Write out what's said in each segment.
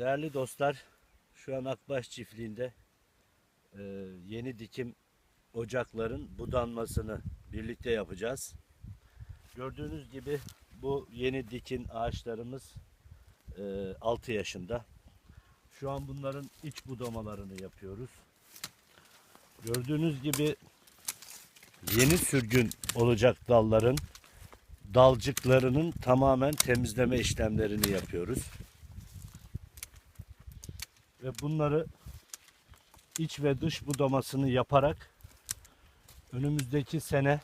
Değerli dostlar, şu an Akbaş çiftliğinde e, yeni dikim ocakların budanmasını birlikte yapacağız. Gördüğünüz gibi bu yeni dikin ağaçlarımız e, 6 yaşında. Şu an bunların iç budamalarını yapıyoruz. Gördüğünüz gibi yeni sürgün olacak dalların dalcıklarının tamamen temizleme işlemlerini yapıyoruz. Ve bunları iç ve dış budamasını yaparak önümüzdeki sene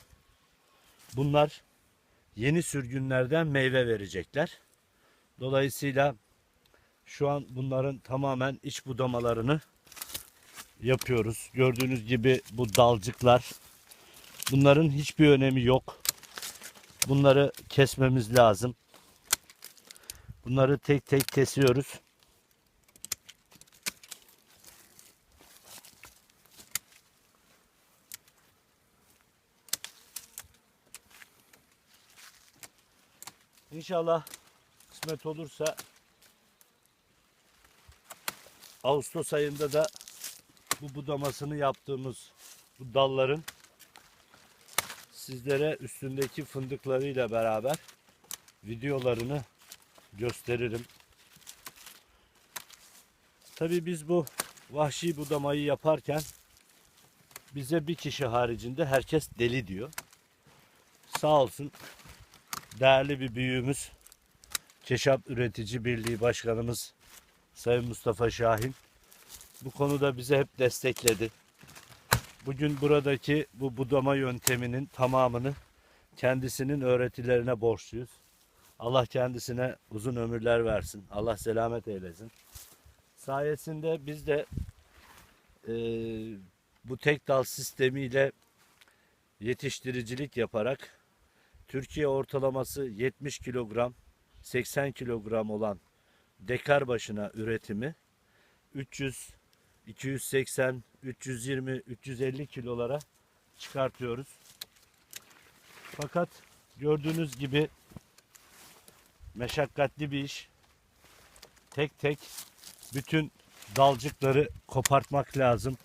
bunlar yeni sürgünlerden meyve verecekler. Dolayısıyla şu an bunların tamamen iç budamalarını yapıyoruz. Gördüğünüz gibi bu dalcıklar bunların hiçbir önemi yok. Bunları kesmemiz lazım. Bunları tek tek kesiyoruz. İnşallah kısmet olursa Ağustos ayında da bu budamasını yaptığımız bu dalların sizlere üstündeki fındıklarıyla beraber videolarını gösteririm. Tabii biz bu vahşi budamayı yaparken bize bir kişi haricinde herkes deli diyor. Sağ olsun değerli bir büyüğümüz Keşap Üretici Birliği Başkanımız Sayın Mustafa Şahin bu konuda bize hep destekledi. Bugün buradaki bu budama yönteminin tamamını kendisinin öğretilerine borçluyuz. Allah kendisine uzun ömürler versin. Allah selamet eylesin. Sayesinde biz de e, bu tek dal sistemiyle yetiştiricilik yaparak Türkiye ortalaması 70 kilogram 80 kilogram olan dekar başına üretimi 300 280 320 350 kilolara çıkartıyoruz. Fakat gördüğünüz gibi meşakkatli bir iş. Tek tek bütün dalcıkları kopartmak lazım.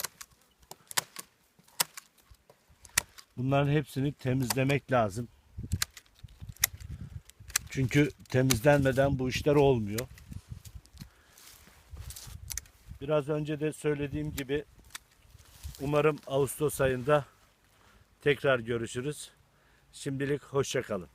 Bunların hepsini temizlemek lazım. Çünkü temizlenmeden bu işler olmuyor. Biraz önce de söylediğim gibi umarım Ağustos ayında tekrar görüşürüz. Şimdilik hoşça kalın.